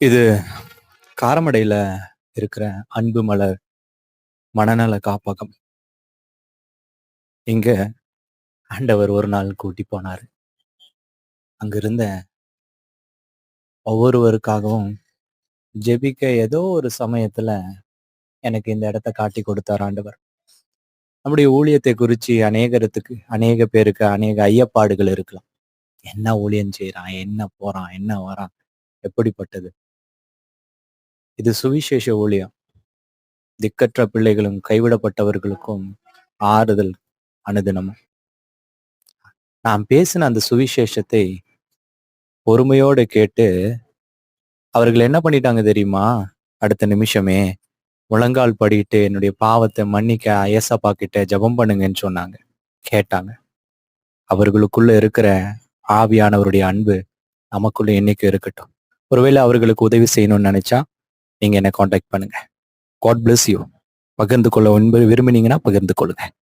இது காரமடையில இருக்கிற அன்பு மலர் மனநல காப்பகம். இங்க ஆண்டவர் ஒரு நாள் கூட்டி போனாரு. அங்க இருந்த ஒவ்வொருவருக்காகவும் ஜெபிக்க ஏதோ ஒரு சமயத்துல எனக்கு இந்த இடத்த காட்டி கொடுத்தார் ஆண்டவர். நம்முடைய ஊழியத்தை குறிச்சு அநேகரத்துக்கு அநேக பேருக்கு அநேக ஐயப்பாடுகள் இருக்கலாம். என்ன ஊழியம் செய்யறான் என்ன போறான்? என்ன வரான்? எப்படிப்பட்டது? இது சுவிசேஷ ஊழியம். திக்கற்ற பிள்ளைகளும் கைவிடப்பட்டவர்களுக்கும் ஆறுதல் அனுதினமும். நான் பேசின அந்த சுவிசேஷத்தை பொறுமையோடு கேட்டு அவர்கள் என்ன பண்ணிட்டாங்க தெரியுமா? அடுத்த நிமிஷமே முழங்கால் படியிட்டு என்னுடைய பாவத்தை மன்னிக்க ஐயசப்பா கிட்ட ஜெபம் பண்ணுங்கன்னு சொன்னாங்க. கேட்டாங்க. அவர்களுக்குள்ள இருக்கிற ஆவியானவருடைய அன்பு நமக்குள்ள என்னைக்கு இருக்கட்டும். ஒருவேளை அவர்களுக்கு உதவி செய்யணும்னு நினைச்சா நீங்கள் என்னை காண்டாக்ட் பண்ணுங்கள் காட் பிளஸ் யூ. பகிர்ந்து கொள்ள விரும்பினீங்கன்னா பகிர்ந்து கொள்ளுங்கள்